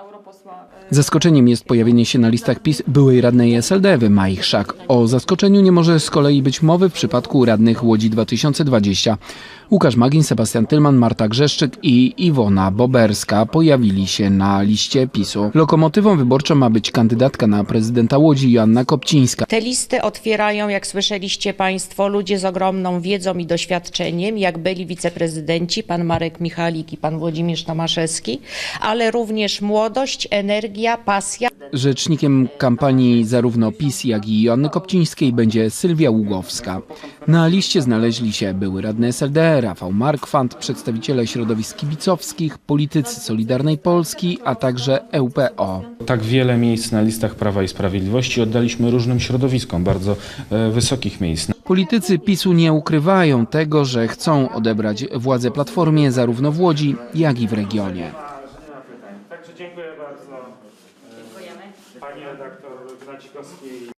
europosła. Zaskoczeniem jest pojawienie się na listach PiS byłej radnej SLD Ewy Majchrzak. O zaskoczeniu nie może z kolei być mowy w przypadku radnych Łodzi 2020. Łukasz Magin, Sebastian Tylman, Marta Grzeszczyk i Iwona Boberska pojawili się na liście PiSu. Lokomotywą wyborczą ma być kandydatka na prezydenta Łodzi Joanna Kopcińska. Te listy otwierają, jak słyszeliście Państwo, ludzie z ogromną wiedzą i doświadczeniem, jak byli wiceprezydenci, pan Marek Michalik i pan Włodzimierz Tomaszewski, ale również młodość, energia, pasja. Rzecznikiem kampanii zarówno PiS, jak i Joanny Kopcińskiej będzie Sylwia Ługowska. Na liście znaleźli się były radny SLD, Rafał Markwant, przedstawiciele środowisk kibicowskich, politycy Solidarnej Polski, a także E ŁPO. Tak wiele miejsc na listach Prawa i Sprawiedliwości oddaliśmy różnym środowiskom, bardzo e, wysokich miejsc. Politycy PiSu nie ukrywają tego, że chcą odebrać władzę Platformie zarówno w Łodzi, jak i w regionie. Także dziękuję bardzo. Dziękujemy. Pani redaktor Gnacikowskiej